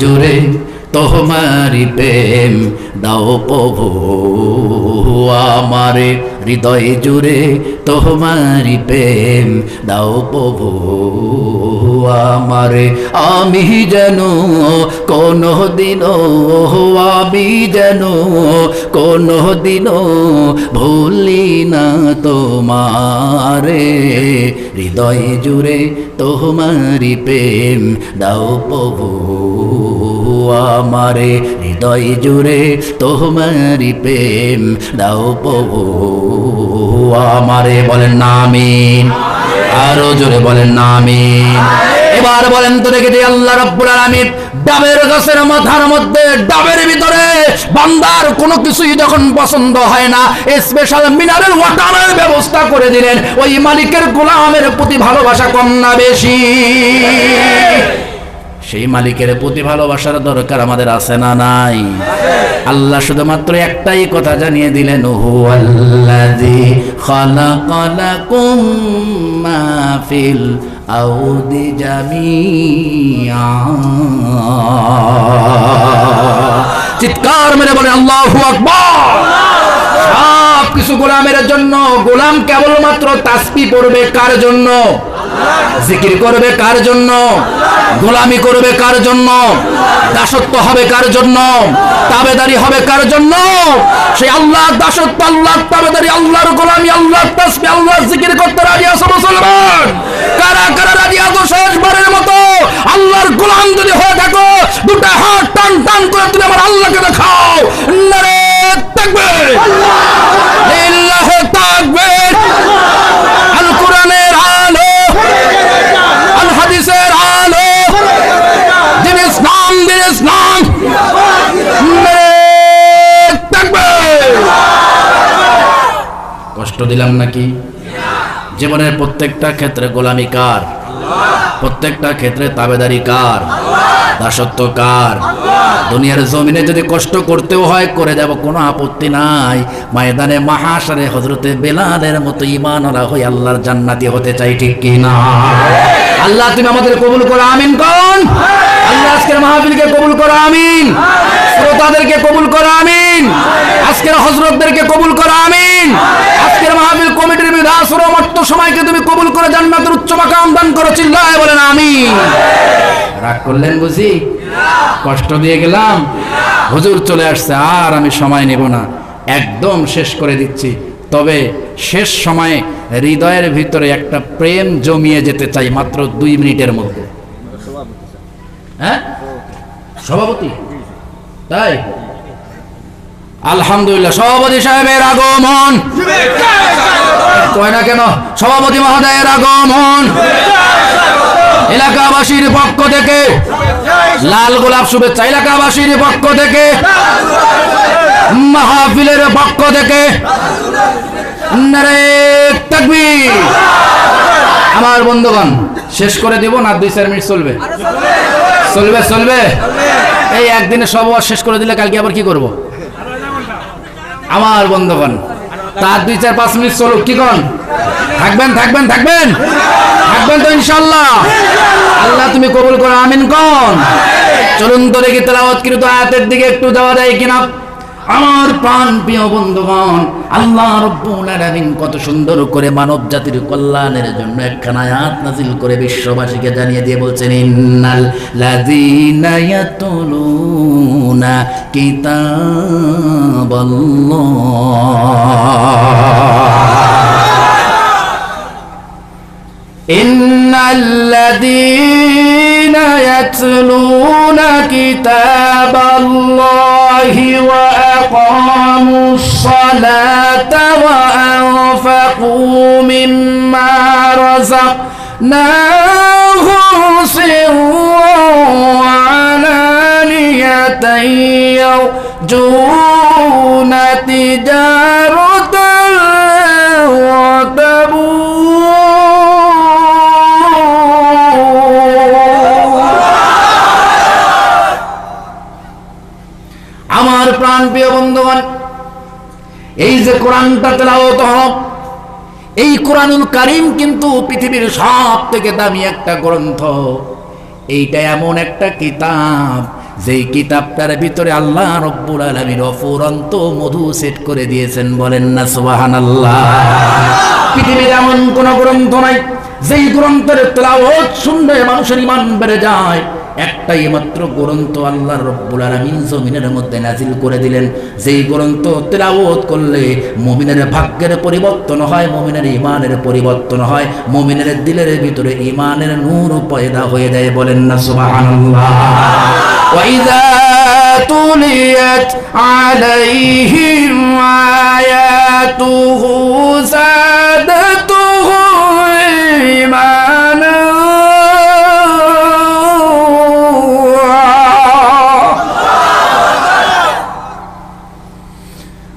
জুড়ে তোমারি প্রেম, দাও প্রভু, আমারে হৃদয় জুড়ে তোমারি প্রেম, দাও প্রভু, আমারে। আমি যেন কোনো দিন আমি যেন কোনো দিন ভুলি না তোমারে। হৃদয় জুড়ে তোমারি প্রেম, দাও প্রভু আমারে হৃদয় জুড়ে তোমারি প্রেম দাও প্রভু। আমারে বলেন না, আমিন। আরও জোরে বলেন না, আমিন। এবার বলেন তো দেখে যে আল্লাহ রব্বুল আলামিন ডাবের গাছের মাথার মধ্যে, ডাবের ভিতরে বান্দার কোনো কিছুই যখন পছন্দ হয় না স্পেশাল মিনারেল ওয়াটারের ব্যবস্থা করে দিলেন। ওই মালিকের গোলামের প্রতি ভালোবাসা কম না বেশি। সেই মালিকের প্রতি ভালোবাসার দরকার আমাদের আছে না নাই? আল্লাহ শুধুমাত্র একটাই কথা জানিয়ে দিলেন হু ফিল আউদি জামিআ চিৎকার মেরে বলে, আল্লাহু সব কিছু গোলামের জন্য, গোলাম কেবলমাত্র তাসবি পড়বে কার জন্য? জিকির করবে কার জন্য? গোলামি করবে কার জন্য? দাসত্ব হবে কার জন্য? তাবেদারি হবে কার জন্য? সেই আল্লাহ দাসত্ব আল্লাহ তাবেদারি আল্লাহর গোলামি আল্লাহ তাসবি আল্লাহ জিকির করতে রাজি আছো মুসলমান? কারা কারা রাজি আছো শেষবারের মতো? আল্লাহর গোলাম যদি হয়ে থাকো দুটা হাত টান টান করে তুমি আমার আল্লাহকে দেখাও। নারে তাকবীর লিল্লাহি দিলাম নাকি? জীবনের প্রত্যেকটা ক্ষেত্রে গোলামি কার? প্রত্যেকটা ক্ষেত্রে তাবেদারি কার? দাসত্ব কার? দুনিয়ার জমিনে যদি কষ্ট করতেও হয়, করে যাব কোনো আপত্তি নাই। ময়দানে মাহাসারে হজরতে বেলালের মতো ইমানরা হয়ে আল্লাহর জান্নাতি হতে চাই, ঠিক কি না? আল্লাহ, তুমি আমাদের কবুল করো, আমিন কোন। আল্লাহ, আজকের মাহফিলকে কবুল করো, আমিন। শ্রোতাদেরকে কবুল করো, আমিন। আজকের হজরতদেরকে কবুল করো, আমিন। কমিটির বিধাসর মর্ত সময়কে তুমি কবুল করে জান্নাতের উচ্চ মাকাম দান করো, চিল্লায় বলেন, আমিন। রাগ করলেন বুঝি? কষ্ট দিয়ে গেলাম। হুজুর চলে আসছে, আর আমি সময় নেব না। একদম শেষ করে দিচ্ছি। তবে শেষ সময়ে হৃদয়ের ভিতরে একটা প্রেম জমিয়ে যেতে চাই মাত্র দুই মিনিটের মধ্যে। হ্যাঁ? সভাপতি? তাই? আলহামদুলিল্লাহ। সভাপতি সাহেবের আগমন। কয় না কেন? সভাপতি মহোদয়ের আগমন। এলাকাবাসীর পক্ষ থেকে লাল গোলাপ শুভেচ্ছা। এলাকাবাসীর পক্ষ থেকে মাহফিলের পক্ষ থেকে আমার বন্ধুগণ, শেষ করে দিব না দুই চার মিনিট চলবে? চলবে চলবে? এই একদিনে সব শেষ করে দিলে কালকে আবার কি করব? আমার বন্ধুগণ, তার দুই চার পাঁচ মিনিট চলুক, কি কন? থাকবেন থাকবেন থাকবেন? থাকবেন তো ইনশাল্লাহ আল্লাহ তুমি কবুল করো, আমিন কন। চলুন তো দেখি তেলাওয়াত কিন্তু আয়াতের দিকে একটু যাওয়া যায় কিনা। আমার প্রাণ প্রিয় বন্ধুগণ, আল্লাহ রব্বুল আলামিন কত সুন্দর করে মানব জাতির কল্যাণের জন্য একখানা আয়াত নাজিল করে বিশ্ববাসীকে জানিয়ে দিয়ে বলছেন, ইন্নাল লাযিনা ইয়াতুলুনা কিতাবাল্লাহ। إن الذين يتلون كتاب الله وأقاموا الصلاة وأنفقوا مما رزقناهم سرا وعلانية يرجون تجارة প্রিয় বন্ধুগণ, এই যে কোরআনটা তেলাওয়াত হলো, এই কোরআনুল কারিম কিন্তু পৃথিবীর সব থেকে দামি একটা গ্রন্থ। এইটা এমন একটা কিতাব, যেই কিতাবটার ভিতরে আল্লাহ রব্বুল আলমীর অফুরন্ত মধু সেট করে দিয়েছেন বলেন না সুবাহান আল্লাহ পৃথিবীর এমন কোন গ্রন্থ নাই, যেই গ্রন্থের তেলাওয়াত শুনলে মানুষের ইমান বেড়ে যায়। একটাই মাত্র গ্রন্থ আল্লাহ রব্বুল আলামিন জমিনের মধ্যে নাজিল করে দিলেন যেই গ্রন্থ তেলাওয়াত করলে মুমিনের ভাগ্যের পরিবর্তন হয় মুমিনের ইমানের পরিবর্তন হয় মুমিনের দিলের ভিতরে ইমানের নূর পয়দা হয়ে যায় বলেন না সুবহানাল্লাহ وإذا تليت عليهم آياته زادتهم إيمانا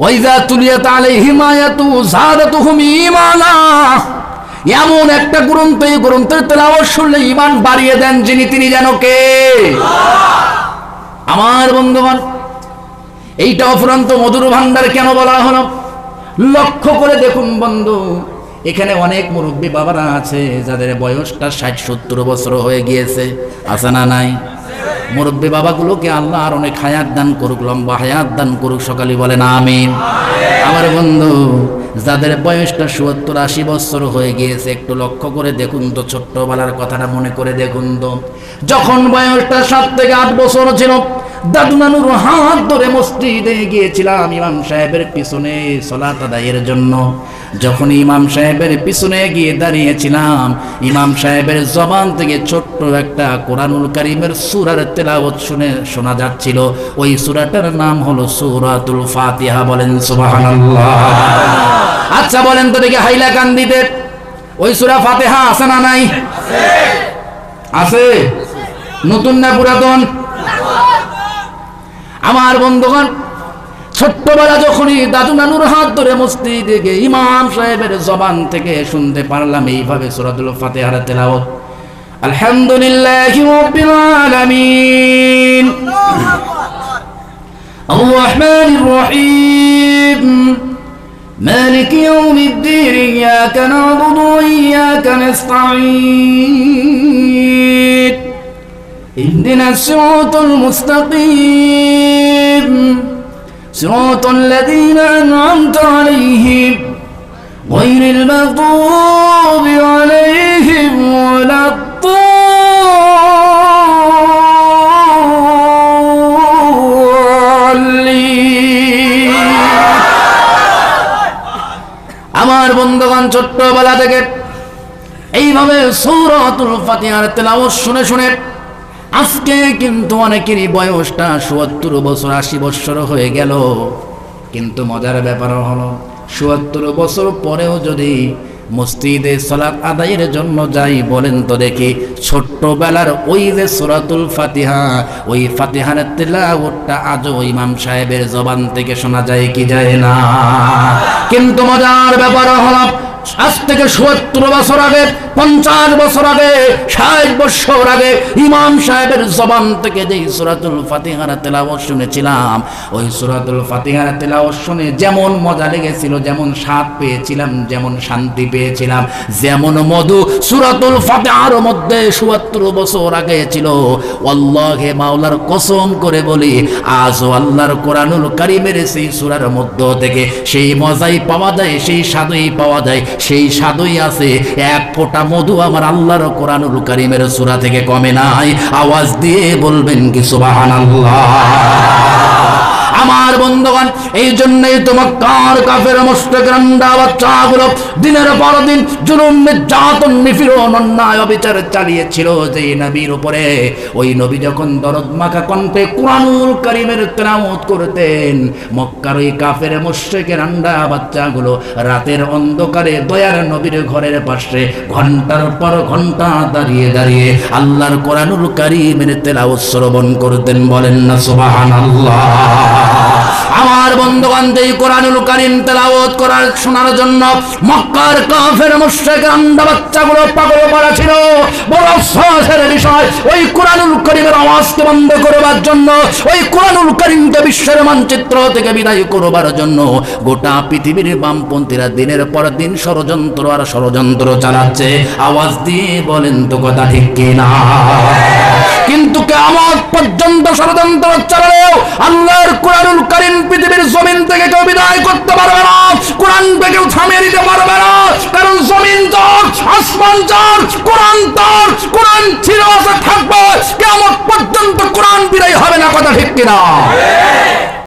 ওয়াইজা তুলিয়াত আলাইহিম আয়াতু যাদাতুহুম ঈমানা। এমন একটা গ্রন্থ, এই গ্রন্থের তেলাওয়াত শুনলে ঈমান বাড়িয়ে দেন যিনি, তিনি যেন কে? আমার বন্ধুগণ, এইটা অফুরন্ত মধুর ভান্ডার কেন বলা হলো? লক্ষ্য করে দেখুন বন্ধু, এখানে অনেক মুরব্বী বাবারা আছে যাদের বয়সটা ষাট সত্তর বছর হয়ে গিয়েছে, আছে না নাই? মুরব্বী বাবাগুলোকে আল্লাহ আর অনেক হায়াত দান করুক, লম্বা হায়াত দান করুক সকালে বলেন আমিন। আমার বন্ধু, যাদের বয়সটা সুয়াত্তর আশি বছর হয়ে গিয়েছে, একটু লক্ষ্য করে দেখুন তো, ছোট্টবেলার কথাটা মনে করে দেখুন তো। যখন বয়সটা সাত থেকে আট বছর ছিল দাদু নানুর হাত ধরে মসজিদে গিয়েছিলাম ইমাম সাহেবের পিছনে সলাত আদায়ের জন্য। যখন ইমাম সাহেবের পিছনে গিয়ে দাঁড়িয়েছিলাম, ইমাম সাহেবের জবান থেকে ছোট্ট একটা কোরআনুল কারিমের সুরার তেলাওয়াত শুনে শোনা যাচ্ছিল। ওই সুরাটার নাম হলো সুরাতুল ফাতিহা, বলেন সুবহানাল্লাহ। আচ্ছা বলেন তো দেখি হাইলাকান্দিতে ওই সুরা ফাতিহা আছে না নাই? আছে। নতুন না পুরাতন আমার বন্ধুগণ ছোট্টবেলা যখনই দাদু নানুর হাত ধরে মসজিদে গিয়ে ইমাম সাহেবের জবান থেকে শুনতে পারলাম এইভাবে সুরাতুল ফাতিহার তেলাওয়াত আলহামদুলিল্লাহি রাব্বিল আলামিন الرحمن الرحيم مالك يوم الدين إياك نعبد وإياك نستعين اهدنا الصراط المستقيم صراط الذين أنعمت عليهم غير المغضوب عليهم ولا الضالين আমার বন্ধুগণ ছোট্টবেলা থেকে এইভাবে সৌরতুল ফাতিহার তেলাওয়াত শুনে শুনে আজকে কিন্তু অনেকেরই বয়সটা সুয়াত্তর বছর, আশি বছর হয়ে গেল। কিন্তু মজার ব্যাপার হলো সুয়াত্তর বছর পরেও যদি মসজিদে সলাৎ আদায়ের জন্য যাই, বলেন তো দেখি। ছোট্টবেলার ওই যে সুরাতুল ফাতিহা, ওই ফাতিহার তেলাওয়াতটা আজও ইমাম সাহেবের জবান থেকে শোনা যায় কি যায় না। কিন্তু মজার ব্যাপার হলো, আজ থেকে সত্তর বছর আগে, পঞ্চাশ বছর আগে, ষাট বছর আগে ইমাম সাহেবের জবান থেকে যে সুরাতুল ফাতিহার তেলাওয়াত শুনেছিলাম, ওই সুরাতুল ফাতিহার তেলাওয়াত শুনে যেমন মজা লেগেছিল, যেমন স্বাদ পেয়েছিলাম, যেমন শান্তি পেয়েছিলাম। যেমন মধু সুরাতুল ফাতিহার মধ্যে সত্তর বছর আগে ছিল। আল্লাহে মাওলার কসম করে বলি, আজও আল্লাহর কোরআনুল কারিমের সেই সুরার মধ্য থেকে সেই মজাই পাওয়া যায়, সেই স্বাদই পাওয়া যায়, সেই স্বাদই আছে। এক ফোঁটা মধু আমার আল্লাহর কোরআনুল কারিমের সুরা থেকে কমে নাই। আওয়াজ দিয়ে বলবেন কি সুবহানাল্লাহ। আমার বন্ধুগণ, এই জন্যই তোমার কাফের বাচ্চাগুলো দিনের পর দিন জুলুম, নির্যাতন, নিপীড়ন, অন্যায় চালিয়েছিল যে নবীর উপরে। ওই নবী যখন দরদ মাখা কণ্ঠে কারীমের তেলাওয়াত করতেন, মক্কার ওই কাফের আন্ডা বাচ্চাগুলো রাতের অন্ধকারে দয়ার নবীর ঘরের পাশে ঘণ্টার পর ঘণ্টা দাঁড়িয়ে দাঁড়িয়ে আল্লাহর কোরআনুল কারীমের তেলাওয়াত শ্রবণ করতেন। বলেন না, সুবহানাল্লাহ। আমার বন্ধুগণ, যেই কোরআনুল কারিম তেলাওয়াত করার শোনার জন্য মক্কার কাফের, মুশরিক, আন্ডা বাচ্চাগুলো পাগল করা ছিল, বড় সাহসের বিষয়, ওই কোরআনুল কারিমের আওয়াজকে বন্ধ করবার জন্য, ওই কোরআনুল কারিমকে বিশ্বের মানচিত্র থেকে বিদায় করবার জন্য গোটা পৃথিবীর বামপন্থীরা দিনের পর দিন ষড়যন্ত্র আর ষড়যন্ত্র চালাচ্ছে। আওয়াজ দিয়ে বলেন, তো কথা ঠিক কিনা কেমন পর্যন্ত ষড়যন্ত্র চালালেও আল্লাহর কোরআনুল করিম পৃথিবীর জমিন থেকে কেউ বিদায় করতে পারবে না। কোরআন কেউ থামিয়ে দিতে পারবে না। কারণ জমিন তোর, আসমান তোর, কোরআন তোর, কোরআন ছিল, আছে, থাকবে। কেমন পর্যন্ত কোরআন বিদায় হবে না, কথা ঠিক কিনা?